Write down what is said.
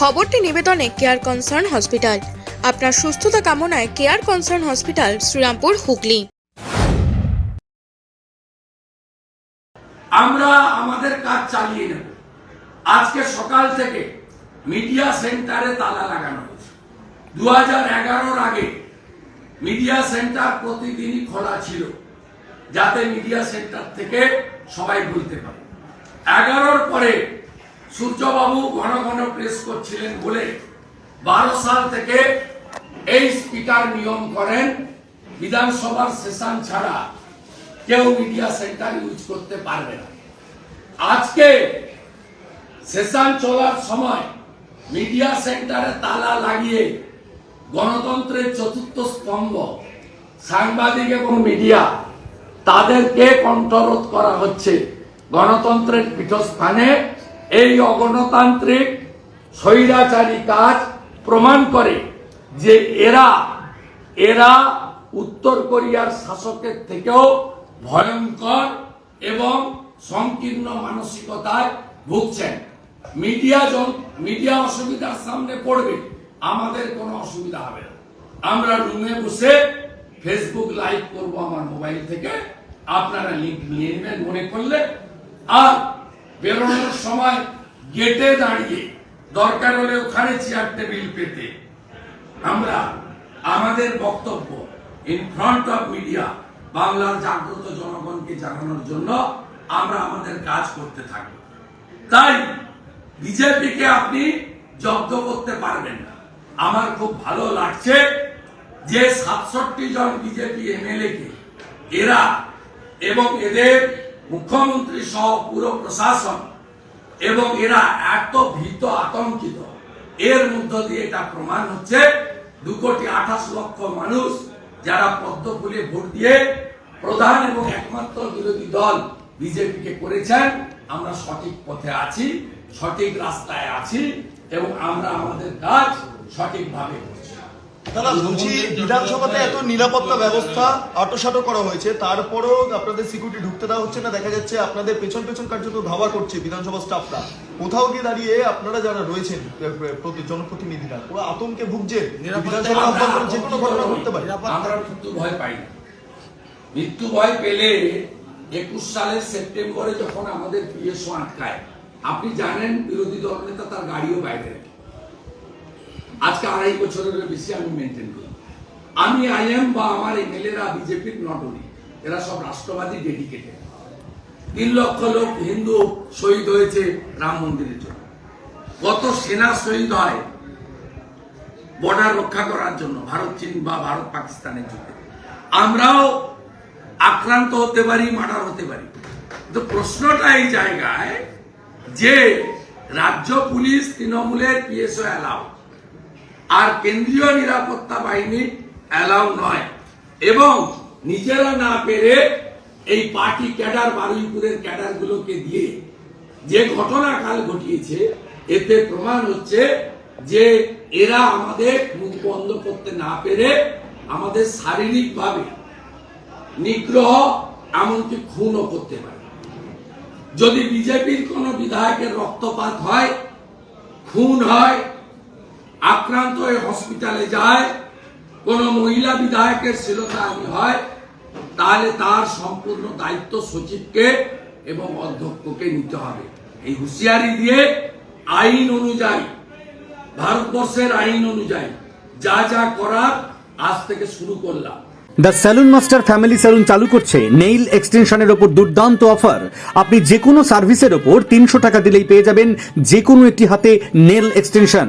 খবরটি নিবেদনে care concern hospital আপনার সুস্থতা কামনায় care concern hospital Srirampur, Hooghly. আমরা আমাদের কাজ চালিয়ে নেব। আজকে সকাল থেকে মিডিয়া সেন্টারে তালা লাগানো হয়েছে। দু হাজার আগে মিডিয়া সেন্টার প্রতিদিনই খোলা ছিল, যাতে মিডিয়া সেন্টার থেকে সবাই বলতে পারে। এগারোর পরে সূর্যবাবু ঘন ঘন প্রেস করছিলেন বলে বারো সাল থেকে এই স্পিকার নিয়ম করেন, বিধানসভার সেশন ছাড়া কেউ মিডিয়া সেন্টার ইউজ করতে পারবে না। আজকে সেশন চলার সময় মিডিয়া সেন্টারে তালা লাগিয়ে গণতন্ত্রের চতুর্থ স্তম্ভ, সাংবাদিক এবং মিডিয়া তাদেরকে কণ্ঠরোধ করা হচ্ছে। গণতন্ত্রের পীঠস্থানে এই অগণতান্ত্রিক স্বৈরাচারী কাজ প্রমাণ করে যে এরা এরা উত্তর কোরিয়ার শাসকের থেকেও ভয়ঙ্কর এবং সংকীর্ণ মানসিকতায় ভুগছেন। মিডিয়া মিডিয়া অসুবিধার সামনে পড়বে, আমাদের কোনো অসুবিধা হবে না। আমরা রুমে বসে ফেসবুক লাইভ করব আমার মোবাইল থেকে। আপনারা লিঙ্ক নিয়ে নেবেন মনে করলে। আর বেরোনোর সময় গেটে দাঁড়িয়ে দরকার হলে ওখানে চেয়ার টেবিল পেতে। আমরা, আমাদের বক্তব্য ইন ফ্রন্ট অফ মিডিয়া বাংলার জাগ্রত জনগণকে জানানোর জন্য আমরা আমাদের কাজ করতে থাকব তাই বিজেপিকে আপনি জব্দ করতে পারবেন না। আমার খুব ভালো লাগছে যে সাতষট্টি জন বিজেপি এমএলএ কে, এরা এবং এদের মুখ্যমন্ত্রী সহ পুরো প্রশাসন এবং এরা এত ভীত আতঙ্কিত। এর মধ্য দিয়ে এটা প্রমাণ হচ্ছে, দু কোটি আঠাশ লক্ষ মানুষ যারা পদ্ম ফুলে ভোট দিয়ে প্রধান এবং একমাত্র বিরোধী দল বিজেপিকে করেছেন, আমরা সঠিক পথে আছি, সঠিক রাস্তায় আছি এবং আমরা আমাদের কাজ সঠিকভাবে করছি। দাদা বলছি বিধানসভাতে এত নিরাপত্তা ব্যবস্থা আটোসাটো করা হয়েছে তারপরেও আপনাদের সিকিউরিটি ঢুকতে দেওয়া হচ্ছে না দেখা যাচ্ছে আপনাদের পেছন পেছন কার্যত ধাওয়া করছে বিধানসভা স্টাফরা কোথাও গিয়ে দাঁড়িয়ে আপনারা যারা রয়েছেন জনপ্রতিনিধিরা পুরো আতঙ্কে ভুগছে বিধানসভা অভ্যন্তরে যে কোনো ঘটনা ঘটতে পারে। আমরা মৃত্যু ভয় পাই না। মৃত্যু ভয় পেলে একুশ সালের সেপ্টেম্বরে যখন আমাদের পিএসও আটকায় আপনি জানেন বিরোধী দল নেতা তার গাড়িও বাইরে। আজকে আড়াই বছরের বেশি আমি মেনটেন করি। আমি আইএম বা আমার এমএলএরা বিজেপির নট নটরি, এরা সব রাষ্ট্রবাদী ডেডিকেটেড তিন লক্ষ লোক হিন্দু শহীদ হয়েছে রাম মন্দিরের জন্য। কত সেনা শহীদ হয় বর্ডার রক্ষা করার জন্য, ভারত, চীন বা ভারত, পাকিস্তানের যুদ্ধে। আমরাও আক্রান্ত হতে পারি, মার্ডার হতে পারি। তো প্রশ্নটা এই জায়গায় যে রাজ্য পুলিশ তৃণমূলের পিএসও অ্যালাউ আর কেন্দ্রীয় নিরাপত্তা বাহিনী অ্যালাউ নয়। এবং নিজেরা না পেরে এই পার্টি ক্যাডার, বারুইপুরের ক্যাডারগুলোকে দিয়ে যে ঘটনা কাল ঘটিয়েছে, এতে প্রমাণ হচ্ছে যে এরা আমাদের মুখ বন্ধ করতে না পেরে আমাদের শারীরিকভাবে নিগ্রহ, এমনকি খুনও করতে পারে। যদি বিজেপির কোনো বিধায়কের রক্তপাত হয়, খুন হয় আক্রান্ত হয়ে হসপিটালে যায়, কোন মহিলা বিধায়কের শ্লীলতাহানি হয়, তাহলে তার সম্পূর্ণ দায়িত্ব সচিবকে এবং অধ্যক্ষকে নিতে হবে। এই হুঁশিয়ারি দিয়ে আইন অনুযায়ী, ভারতবর্ষের আইন অনুযায়ী যা যা করার আজ থেকে শুরু করলাম। The salon master family salon চালু করছে নেইল এক্সটেনশনের ওপর দুর্দান্ত অফার আপনি যে কোনো সার্ভিসের ওপর তিনশো টাকা দিলেই পেয়ে যাবেন যে কোনো একটি হাতে নেল এক্সটেনশন